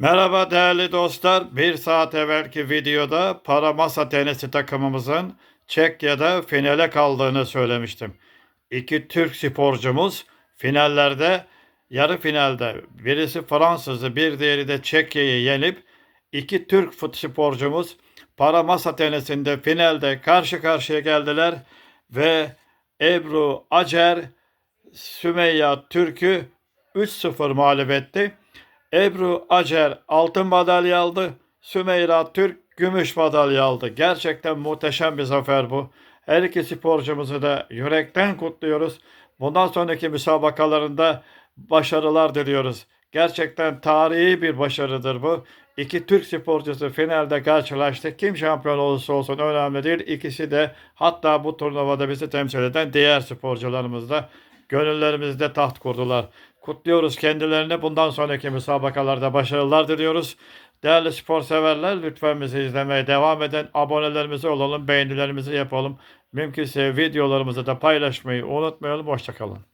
Merhaba değerli dostlar. Bir saat evvelki videoda para masa tenisi takımımızın Çekya'da finale kaldığını söylemiştim. İki Türk sporcumuz finallerde, yarı finalde birisi Fransız'ı bir diğeri de Çekya'yı yenip iki Türk fut sporcumuz para masa tenisinde finalde karşı karşıya geldiler ve Ebru Acer Sümeyya Türk'ü 3-0 mağlup etti. Ebru Acer altın madalya aldı. Sümeyra Türk gümüş madalya aldı. Gerçekten muhteşem bir zafer bu. Her iki sporcumuzu da yürekten kutluyoruz. Bundan sonraki müsabakalarında başarılar diliyoruz. Gerçekten tarihi bir başarıdır bu. İki Türk sporcusu finalde karşılaştı. Kim şampiyon olursa olsun önemli değil. İkisi de hatta bu turnuvada bizi temsil eden diğer sporcularımız da gönüllerimizde taht kurdular. Kutluyoruz kendilerini. Bundan sonraki müsabakalarda başarılar diliyoruz. Değerli spor severler lütfen bizi izlemeye devam edin. Abonelerimizi olalım, beğenilerimizi yapalım. Mümkünse videolarımızı da paylaşmayı unutmayalım. Hoşçakalın.